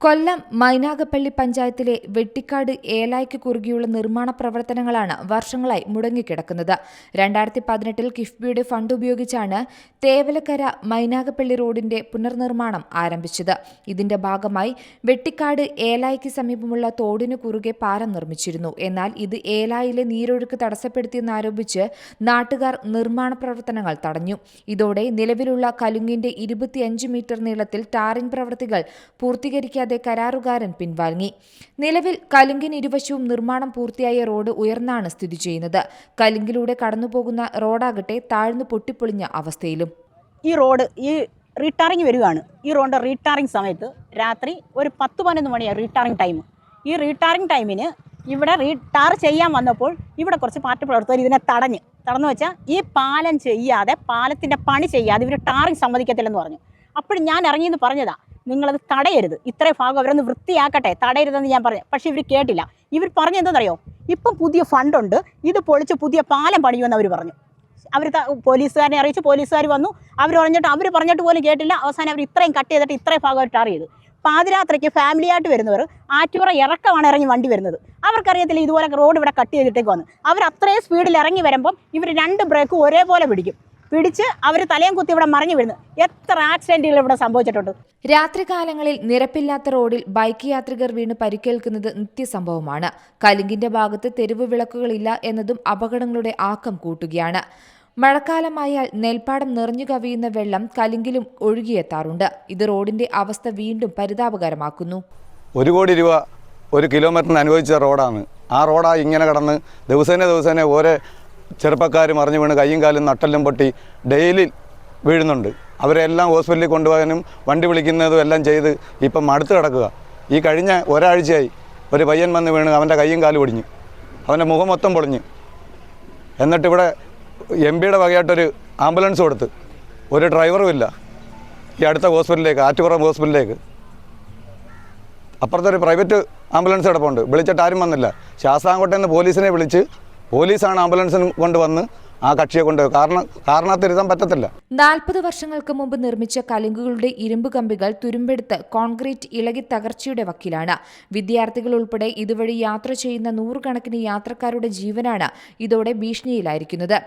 കൊല്ലം മൈനാഗപ്പള്ളി പഞ്ചായത്തിലെ വെട്ടിക്കാട് ഏലായ്ക്ക് കുറുകിയുള്ള നിർമ്മാണ പ്രവർത്തനങ്ങളാണ് വർഷങ്ങളായി മുടങ്ങിക്കിടക്കുന്നത്. രണ്ടായിരത്തി പതിനെട്ടിൽ കിഫ്ബിയുടെ ഫണ്ട് ഉപയോഗിച്ചാണ് തേവലക്കര മൈനാഗപ്പള്ളി റോഡിന്റെ പുനർനിർമ്മാണം ആരംഭിച്ചത്. ഇതിന്റെ ഭാഗമായി വെട്ടിക്കാട് ഏലായ്ക്ക് സമീപമുള്ള തോടിനു കുറുകെ പാലം നിർമ്മിച്ചിരുന്നു. എന്നാൽ ഇത് ഏലായിലെ നീരൊഴുക്ക് തടസ്സപ്പെടുത്തിയെന്നാരോപിച്ച് നാട്ടുകാർ നിർമ്മാണ പ്രവർത്തനങ്ങൾ തടഞ്ഞു. ഇതോടെ നിലവിലുള്ള കലുങ്ങിന്റെ ഇരുപത്തിയഞ്ച് മീറ്റർ നീളത്തിൽ ടാറിംഗ് പ്രവൃത്തികൾ പൂർത്തീകരിക്കാതെ കരാറുകാരൻ പിൻവാങ്ങി. നിലവിൽ കലുങ്കിന് ഇരുവശവും നിർമ്മാണം പൂർത്തിയായ റോഡ് ഉയർന്നാണ് സ്ഥിതി ചെയ്യുന്നത്. കലുങ്കിലൂടെ കടന്നുപോകുന്ന റോഡാകട്ടെ താഴ്ന്നു പൊട്ടിപ്പൊളിഞ്ഞ അവസ്ഥയിലും. ഈ റോഡ് ഈ റീടാറിങ് വരികയാണ്. ഈ റോഡിന്റെ റീടാറിങ് സമയത്ത് രാത്രി ഒരു പത്ത് പതിനൊന്ന് മണിയാണ് റീടാറിങ് ടൈം ഈ റീടാറിങ് ടൈമിന് ഇവിടെ റീടാർ ചെയ്യാൻ വന്നപ്പോൾ ഇവിടെ കുറച്ച് പാർട്ടി പ്രവർത്തകർ ഇതിനെ തടഞ്ഞ്. തടഞ്ഞു വെച്ചാൽ ഈ പാലം ചെയ്യാതെ പാലത്തിന്റെ പണി ചെയ്യാതെ ഇവർ ടാറിങ് സമ്മതിക്കത്തില്ലെന്ന് പറഞ്ഞു. അപ്പോൾ ഞാൻ ഇറങ്ങിയെന്ന് പറഞ്ഞതാ. നിങ്ങളത് തടയരുത്. ഇത്രയും ഭാഗം അവരൊന്ന് വൃത്തിയാക്കട്ടെ. തടയരുതെന്ന് ഞാൻ പറഞ്ഞു. പക്ഷേ ഇവർ കേട്ടില്ല. ഇവർ പറഞ്ഞു എന്താണെന്നറിയോ ഇപ്പം പുതിയ ഫണ്ടുണ്ട്. ഇത് പൊളിച്ച് പുതിയ പാലം പണിയുമെന്ന് അവർ പറഞ്ഞു. അവർ പോലീസുകാരനെ അറിയിച്ച് പോലീസുകാർ വന്നു. അവർ പറഞ്ഞിട്ട് അവർ പറഞ്ഞിട്ട് പോലും കേട്ടില്ല. അവസാനം അവർ ഇത്രയും കട്ട് ചെയ്തിട്ട് ഇത്രയും ഭാഗം അവർ ടാർ ചെയ്തു. പാതിരാത്രിക്ക് ഫാമിലിയായിട്ട് വരുന്നവർ ആറ്റുപുറ ഇറക്കമാണ് ഇറങ്ങി വണ്ടി വരുന്നത്. അവർക്കറിയത്തില്ല ഇതുപോലെ റോഡ് ഇവിടെ കട്ട് ചെയ്തിട്ടേക്ക് വന്നു അവർ അത്രയും സ്പീഡിൽ ഇറങ്ങി വരുമ്പം ഇവർ രണ്ട് ബ്രേക്കും ഒരേപോലെ പിടിക്കും. പിടിച്ച് അവർ തലയും കുത്തി ഇവിടെ മറിഞ്ഞു വീഴുന്നു. എത്ര ആക്സിഡന്റുകൾ ഇവിടെ സംഭവിച്ചിട്ടുണ്ട്. രാത്രികാലങ്ങളിൽ നിരപ്പില്ലാത്ത റോഡിൽ ബൈക്ക് യാത്രികർ വീണ് പരിക്കേൽക്കുന്നത് നിത്യസംഭവമാണ്. കലുങ്കിന്റെ ഭാഗത്ത് തെരുവ് വിളക്കുകളില്ല എന്നതും അപകടങ്ങളുടെ ആക്കം കൂട്ടുകയാണ്. മഴക്കാലമായാൽ നെൽപ്പാടം നിറഞ്ഞു കവിയുന്ന വെള്ളം കലിങ്കിലും ഒഴുകിയെത്താറുണ്ട്. ഇത് റോഡിന്റെ അവസ്ഥ വീണ്ടും പരിതാപകരമാക്കുന്നു. ഒരു കോടി രൂപ ഒരു കിലോമീറ്ററിന് അനുവദിച്ച റോഡാണ് ആ റോഡാ ഇങ്ങനെ കടന്ന് ദിവസേന ദിവസേന ഓരോ ചെറുപ്പക്കാർ മറിഞ്ഞു വീണ് കയ്യും കാലും നട്ടെല്ലാം പൊട്ടി ഡെയിലി വീഴുന്നുണ്ട്. അവരെല്ലാം ഹോസ്പിറ്റലിൽ കൊണ്ടുപോകാനും വണ്ടി വിളിക്കുന്നതും എല്ലാം ചെയ്ത് ഇപ്പം അടുത്ത് കിടക്കുക. ഈ കഴിഞ്ഞ ഒരാഴ്ചയായി ഒരു പയ്യൻ വന്ന് വീണ് അവന്റെ കയ്യും കാലും ഒടിഞ്ഞു. അവന്റെ മുഖം മൊത്തം പൊളിഞ്ഞു. എന്നിട്ടിവിടെ എം പിയുടെ വകയായിട്ടൊരു ആംബുലൻസ് കൊടുത്ത്. ഒരു ഡ്രൈവറും ഇല്ല. ഈ അടുത്ത ഹോസ്പിറ്റലിലേക്ക് ആറ്റുപുറം ഹോസ്പിറ്റലിലേക്ക്. അപ്പുറത്തൊരു പ്രൈവറ്റ് ആംബുലൻസ് കിടപ്പുണ്ട്. വിളിച്ചിട്ട് ആരും വന്നില്ല. ശാസ്താംകോട്ടയിൽ നിന്ന് പോലീസിനെ വിളിച്ച് പോലീസാണ് ആംബുലൻസിന് കൊണ്ടുവന്ന് ആ കക്ഷിയെ കൊണ്ട് കാരണം കാരണത്തിരുത്താൻ പറ്റത്തില്ല. നാൽപ്പത് വർഷങ്ങൾക്ക് മുമ്പ് നിർമ്മിച്ച കലുങ്കുകളുടെ ഇരുമ്പ് കമ്പികൾ തുരുമ്പെടുത്ത് കോൺക്രീറ്റ് ഇളകി തകർച്ചയുടെ വക്കിലാണ്. വിദ്യാർത്ഥികൾ ഉൾപ്പെടെ ഇതുവഴി യാത്ര ചെയ്യുന്ന നൂറുകണക്കിന് യാത്രക്കാരുടെ ജീവനാണ് ഇതോടെ ഭീഷണിയിലായിരിക്കുന്നത്.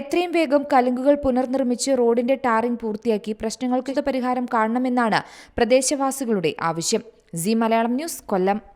എത്രയും വേഗം കലുങ്കുകൾ പുനർനിർമ്മിച്ച് റോഡിന്റെ ടാറിംഗ് പൂർത്തിയാക്കി പ്രശ്നങ്ങൾക്ക് പരിഹാരം കാണണമെന്നാണ് പ്രദേശവാസികളുടെ ആവശ്യം. Zee Malayalam news Kollam.